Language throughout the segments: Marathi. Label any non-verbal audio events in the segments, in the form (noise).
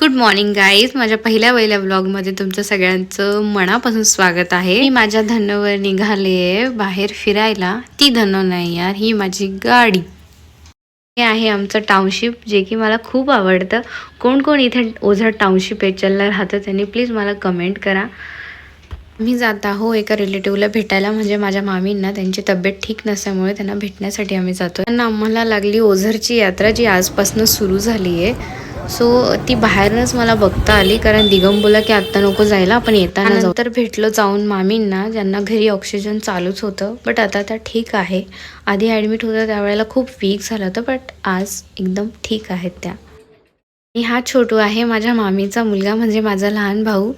गुड मॉर्निंग गाईज माझ्या पहिल्या पहिल्या ब्लॉगमध्ये तुमचं सगळ्यांचं मनापासून स्वागत आहे. मी माझ्या धनवर निघाले बाहेर फिरायला. ती धन नाही यार ही माझी गाडी. हे आहे आमचं टाउनशिप जे की मला खूप आवडतं. कोण कोण इथे ओझर टाउनशिप एचलला राहतं त्यांनी प्लीज मला कमेंट करा. मी जात आहो एका रिलेटिव्हला भेटायला म्हणजे माझ्या मामींना. त्यांची तब्येत ठीक नसल्यामुळे त्यांना भेटण्यासाठी आम्ही जातो त्यांना आम्हाला लागली ओझरची यात्रा जी आजपासून सुरू झाली आहे. सो ती बाहेरनच मला बघता आली कारण दिगम बोला की आत्ता नको जायला आपण येताना जाऊ. तर भेटलो जाऊन मामींना ज्यांना घरी ऑक्सिजन चालूच होतं. बट आता त्या ठीक आहे. आधी ॲडमिट होतं त्यावेळेला खूप वीक झालं होतं बट आज एकदम ठीक आहेत त्या. आणि हा छोटू आहे माझ्या मामीचा मुलगा म्हणजे माझा लहान भाऊ.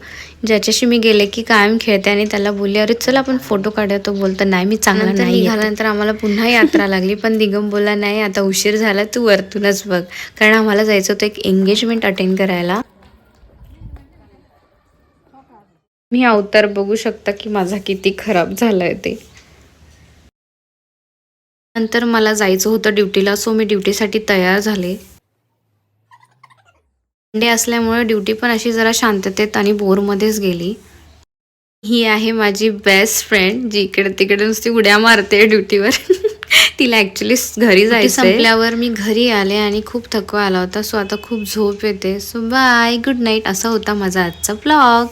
ज्याच्याशी मी गेले की कायम खेळते आणि त्याला बोलले अरे चल आपण फोटो काढूया. तो बोलतो नाही मी चांगला नाही निघाल्यानंतर आम्हाला पुन्हा यात्रा लागली. पण दिगम बोलला नाही आता उशीर झाला तू वरतूनच बघ. कारण आम्हाला जायचं होतं एक एंगेजमेंट अटेंड करायला. मी अवतार बघू शकता की माझा किती खराब झालाय ते. नंतर मला जायचं होतं ड्युटीला सो मी ड्युटीसाठी तयार झाले. संडे असल्यामुळे ड्युटी पण अशी जरा शांततेत आणि बोरमध्येच गेली. ही आहे माझी बेस्ट फ्रेंड जी इकडे तिकडे नुसती उड्या मारते ड्युटीवर (laughs) तिला ॲक्च्युली घरी जायचं संपल्यावर मी घरी आले आणि खूप थकवा आला होता सो आता खूप झोप येते. सो बाय गुड नाईट असा होता माझा आजचा ब्लॉग